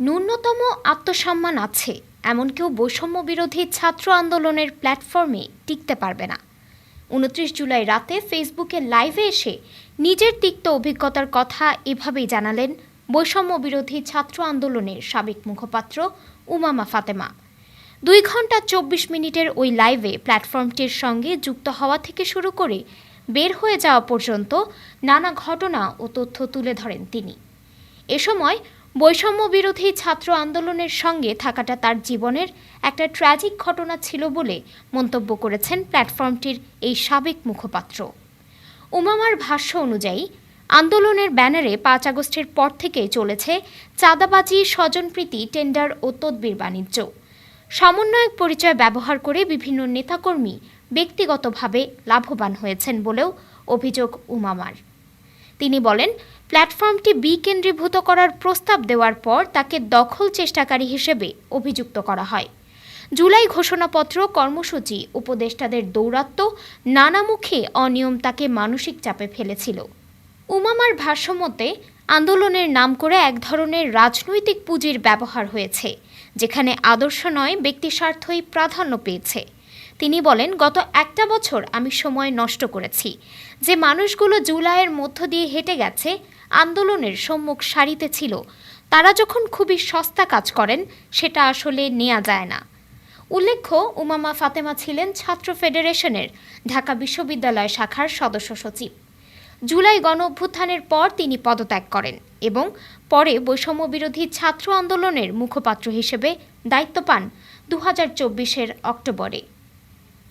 ন্যূনতম আত্মসম্মান আছে, এমন কেউ বৈষম্য বিরোধী ছাত্র আন্দোলনের প্ল্যাটফর্মে টিকতে পারবে না। উনত্রিশ জুলাই রাতে ফেসবুকে লাইভে এসে নিজের তিক্ত অভিজ্ঞতার কথা এভাবেই জানালেন বৈষম্য বিরোধী ছাত্র আন্দোলনের সাবেক মুখপাত্র উমামা ফাতেমা। দুই ঘণ্টা চব্বিশ মিনিটের ওই লাইভে প্ল্যাটফর্মটির সঙ্গে যুক্ত হওয়া থেকে শুরু করে বের হয়ে যাওয়া পর্যন্ত নানা ঘটনা ও তথ্য তুলে ধরেন তিনি। এ সময় বৈষম্য বিরোধী ছাত্র আন্দোলনের সঙ্গে থাকাটা তার জীবনের একটা ট্র্যাজিক ঘটনা ছিল বলে মন্তব্য করেছেন প্ল্যাটফর্মটির এই সাবেক মুখপাত্র। উমামার ভাষ্য অনুযায়ী, আন্দোলনের ব্যানারে পাঁচ আগস্টের পর থেকেই চলেছে চাঁদাবাজি, স্বজনপ্রীতি, টেন্ডার ও তদবির বাণিজ্য। সমন্বয়ক পরিচয় ব্যবহার করে বিভিন্ন নেতাকর্মী ব্যক্তিগতভাবে লাভবান হয়েছেন বলেও অভিযোগ উমামার। তিনি বলেন, প্ল্যাটফর্মটি বিকেন্দ্রীভূত করার প্রস্তাব দেওয়ার পর তাকে দখল চেষ্টাকারী হিসেবে অভিযুক্ত করা হয়। জুলাই ঘোষণাপত্র, কর্মসূচি, উপদেষ্টাদের দৌরাত্ম্য, নানামুখী অনিয়ম তাকে মানসিক চাপে ফেলেছিল। উমামার ভাষ্যমতে আন্দোলনের নাম করে এক ধরনের রাজনৈতিক পুঁজির ব্যবহার হয়েছে, যেখানে আদর্শ নয় ব্যক্তিস্বার্থই প্রাধান্য পেয়েছে। তিনি বলেন, গত একটা বছর আমি সময় নষ্ট করেছি। যে মানুষগুলো জুলাইয়ের মধ্য দিয়ে হেঁটে গেছে, আন্দোলনের সম্মুখ সারিতে ছিল। তারা যখন খুবই সস্তা কাজ করেন, সেটা আসলে নেওয়া যায় না। উল্লেখ্য, উমামা ফাতেমা ছিলেন ছাত্র ফেডারেশনের ঢাকা বিশ্ববিদ্যালয় শাখার সদস্য সচিব। জুলাই গণ অভ্যুত্থানের পর তিনি পদত্যাগ করেন এবং পরে বৈষম্য বিরোধী ছাত্র আন্দোলনের মুখপাত্র হিসেবে দায়িত্ব পান দু হাজার চব্বিশের অক্টোবরে।